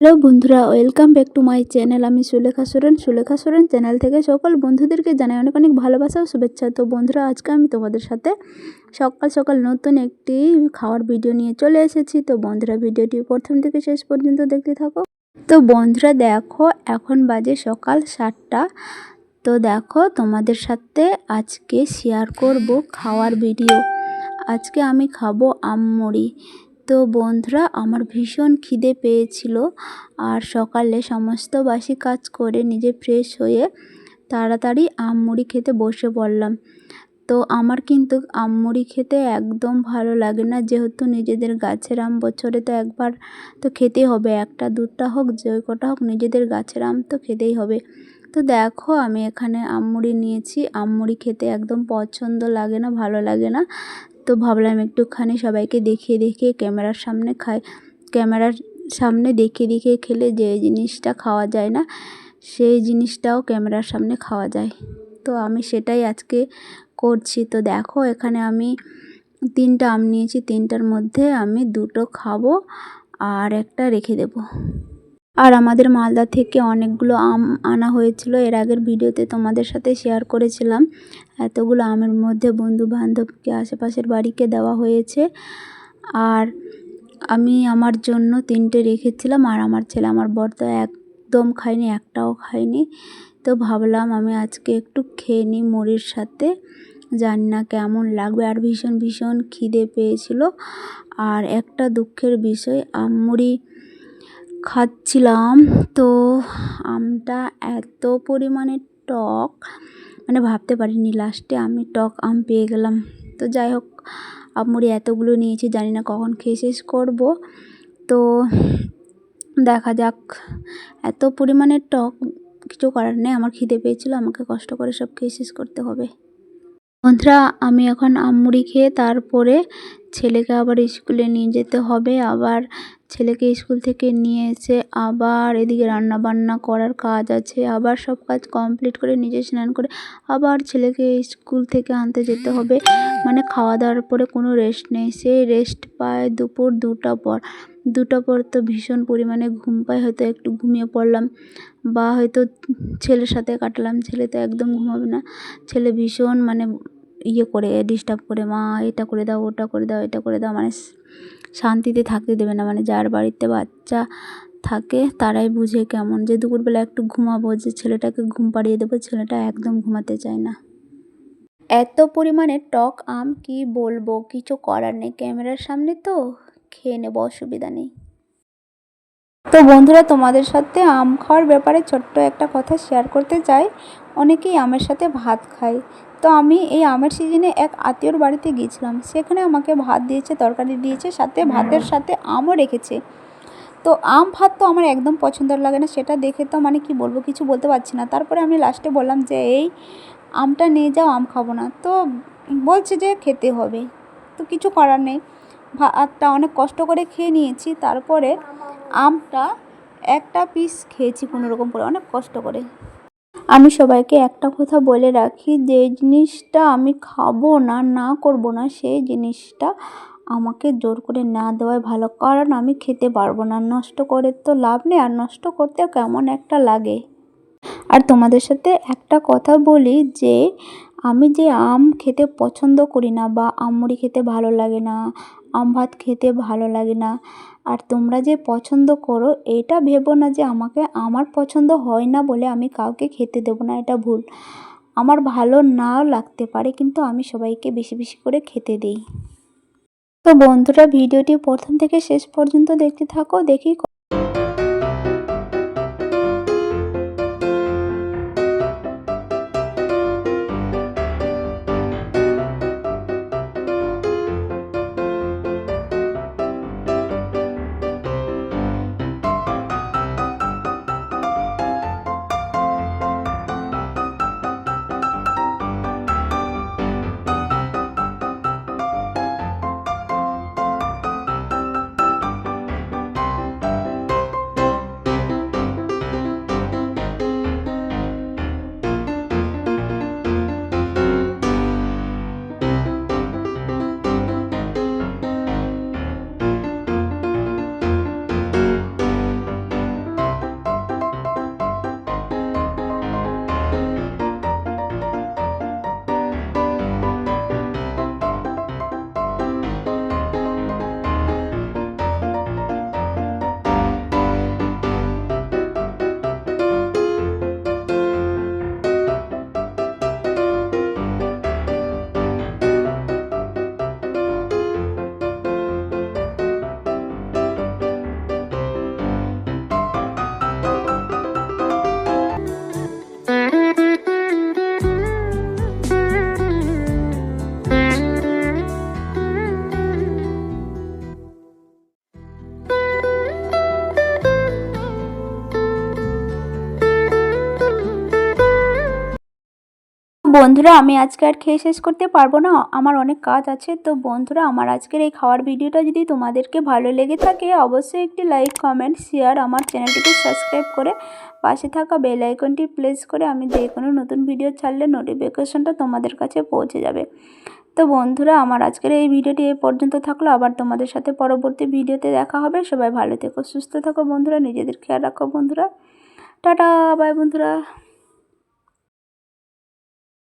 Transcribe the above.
Hello বন্ধুরা, welcome back to my channel. আমি Sulekha Soren. Sulekha Soren channel থেকে সকল বন্ধুদেরকে জানাই অনেক অনেক ভালোবাসা ও শুভেচ্ছা। তো বন্ধুরা, আজকে আমি তোমাদের সাথে সকাল সকাল নতুন একটি খাওয়ার ভিডিও নিয়ে চলে এসেছি। তো বন্ধুরা, ভিডিওটি প্রথম থেকে শেষ পর্যন্ত দেখতে থাকো। তো বন্ধুরা, দেখো, এখন বাজে সকাল সাতটা। তো দেখো, তোমাদের সাথে আজকে শেয়ার করব খাওয়ার ভিডিও। আজকে আমি খাব আমমুড়ি তো বন্ধুরা, আমার ভীষণ খিদে পেয়েছিল আর সকালে সমস্ত বাসি কাজ করে নিজে ফ্রেশ হয়ে তাড়াতাড়ি আম মুড়ি খেতে বসে পড়লাম। তো আমার কিন্তু আম মুড়ি খেতে একদম ভালো লাগে না, যেহেতু নিজেদের গাছের আম বছরে তো একবার তো খেতেই হবে, একটা দুটা হোক, যে কটা হোক, নিজেদের গাছের আম তো খেতেই হবে। তো দেখো, আমি এখানে আমমুড়ি নিয়েছি আমমুড়ি খেতে একদম পছন্দ লাগে না, ভালো লাগে না। তো ভাবলাম একটুখানি সবাইকে দেখিয়ে দেখিয়ে ক্যামেরার সামনে খাই। ক্যামেরার সামনে দেখিয়ে দেখিয়ে খেলে যে জিনিসটা খাওয়া যায় না, সেই জিনিসটাও ক্যামেরার সামনে খাওয়া যায়। তো আমি সেটাই আজকে করছি। তো দেখো, এখানে আমি তিনটা আম নিয়েছি। তিনটার মধ্যে আমি দুটো খাব আর একটা রেখে দেবো। আর আমাদের মালদা থেকে অনেকগুলো আম আনা হয়েছিল। এর আগের ভিডিওতে তোমাদের সাথে শেয়ার করেছিলাম। এতগুলো আমের মধ্যে বন্ধু বান্ধবকে আশেপাশের বাড়িকে দেওয়া হয়েছে। আর আমি আমার জন্য তিনটে রেখেছিলাম আর আমার ছেলে আমার বর তো একদম খায়নি, একটাও খায়নি। তো ভাবলাম আমি আজকে একটু খেয়ে নিই মুড়ির সাথে। জানি না কেমন লাগবে আর ভীষণ ভীষণ খিদে পেয়েছিল। আর একটা দুঃখের বিষয় মুড়ি খাচ্ছিলাম। তো আমটা এত পরিমাণে টক মানে ভাবতে পারিনি লাস্টে আমি টক আম পেয়ে গেলাম। তো যাই হোক আমুড়ি এতগুলো নিয়েছি, জানি না কখন খেয়ে শেষ করব। তো দেখা যাক, এত পরিমাণে টক, কিছু করার নেই, আমার খিদে পেয়েছিল, আমাকে কষ্ট করে সব খেয়ে শেষ করতে হবে। বন্ধুরা, আমি এখন আমুড়ি খেয়ে তারপরে ছেলেকে আবার স্কুলে নিয়ে যেতে হবে। আবার ছেলেকে স্কুল থেকে নিয়ে এসে আবার এদিকে রান্না বান্না করার কাজ আছে। আবার সব কাজ কমপ্লিট করে নিজে স্নান করে আবার ছেলেকে স্কুল থেকে আনতে যেতে হবে। মানে খাওয়া দাওয়ার পরে কোনো রেস্ট নেই। সেই রেস্ট পায় দুপুর দুটা পর। দুটা পর তো ভীষণ পরিমাণে ঘুম পায়। হয়তো একটু ঘুমিয়ে পড়লাম বা হয়তো ছেলের সাথে কাটালাম। ছেলে তো একদম ঘুমাবে না। ছেলে ভীষণ মানে ইয়ে করে ডিস্টার্ব করে, মা, এটা করে দাও, ওটা করে দাও, এটা করে দাও। মানে শান্তিতে থাকতে দেবে না। মানে যার বাড়িতে বাচ্চা থাকে, তারাই বুঝে কেমন যে দুপুরবেলা একটু ঘুমাবো, যে ছেলেটাকে ঘুম পাড়িয়ে দেবো, ছেলেটা একদম ঘুমাতে চায় না। এত পরিমাণে টক আম, কি বলব? কিছু করার নেই। ক্যামেরার সামনে তো খেয়ে নেব, অসুবিধা নেই। তো বন্ধুরা, তোমাদের সাথে আম খাওয়ার ব্যাপারে ছোট্ট একটা কথা শেয়ার করতে চাই। অনেকেই আমের সাথে ভাত খায়। তো আমি এই আমের সিজনে এক আত্মীয়র বাড়িতে গিয়েছিলাম। সেখানে আমাকে ভাত দিয়েছে, তরকারি দিয়েছে, সাথে ভাতের সাথে আমও রেখেছে। তো আম ভাত তো আমার একদম পছন্দের লাগে না, সেটা দেখে তো মানে কি বলব, কিছু বলতে পারছি না। তারপরে আমি লাস্টে বললাম যে, এই আমটা নিয়ে যাও, আম খাব না। তো বলছে যে, খেতে হবে। তো কিছু করার নেই। ভাতটা অনেক কষ্ট করে খেয়ে নিয়েছি। তারপরে আমটা একটা পিস খেয়েছি কোনো রকম করে, অনেক কষ্ট করে। আমি সবাইকে একটা কথা বলে রাখি, যে জিনিসটা আমি খাব না না করব না, সেই জিনিসটা আমাকে জোর করে না দেওয়াই ভালো। কারণ আমি খেতে পারব না, নষ্ট করে তো লাভ নেই, আর নষ্ট করতে কেমন একটা লাগে। আর তোমাদের সাথে একটা কথা বলি, যে আমি যে আম খেতে পছন্দ করি না, বা আম মুড়ি খেতে ভালো লাগে না আম ভাত খেতে ভালো লাগে না। আর তোমরা যে পছন্দ করো, এটা ভেবো না যে আমাকে, আমার পছন্দ হয় না বলে আমি কাউকে খেতে দেবো না, এটা ভুল। আমার ভালো নাও লাগতে পারে, কিন্তু আমি সবাইকে বেশি বেশি করে খেতে দিই। তো বন্ধুরা, ভিডিওটি প্রথম থেকে শেষ পর্যন্ত দেখতে থাকো, দেখি বন্ধুরা, আমি আজকে আর খেয়ে শেষ করতে পারব না। আমার অনেক কাজ আছে। তো বন্ধুরা, আমার আজকের এই খাওয়ার ভিডিওটা যদি তোমাদেরকে ভালো লেগে থাকে, অবশ্যই একটি লাইক, কমেন্ট, শেয়ার আমার চ্যানেলটিকে সাবস্ক্রাইব করে পাশে থাকা বেল আইকনটি প্রেস করে আমি যে কোনো নতুন ভিডিও ছাড়লে নোটিফিকেশনটা তোমাদের কাছে পৌঁছে যাবে। তো বন্ধুরা, আমার আজকের এই ভিডিওটি এ পর্যন্ত থাকল। আবার তোমাদের সাথে পরবর্তী ভিডিওতে দেখা হবে। সবাই ভালো থেকো, সুস্থ থাকো বন্ধুরা, নিজেদের খেয়াল রাখো বন্ধুরা। টাটা, বাই বন্ধুরা।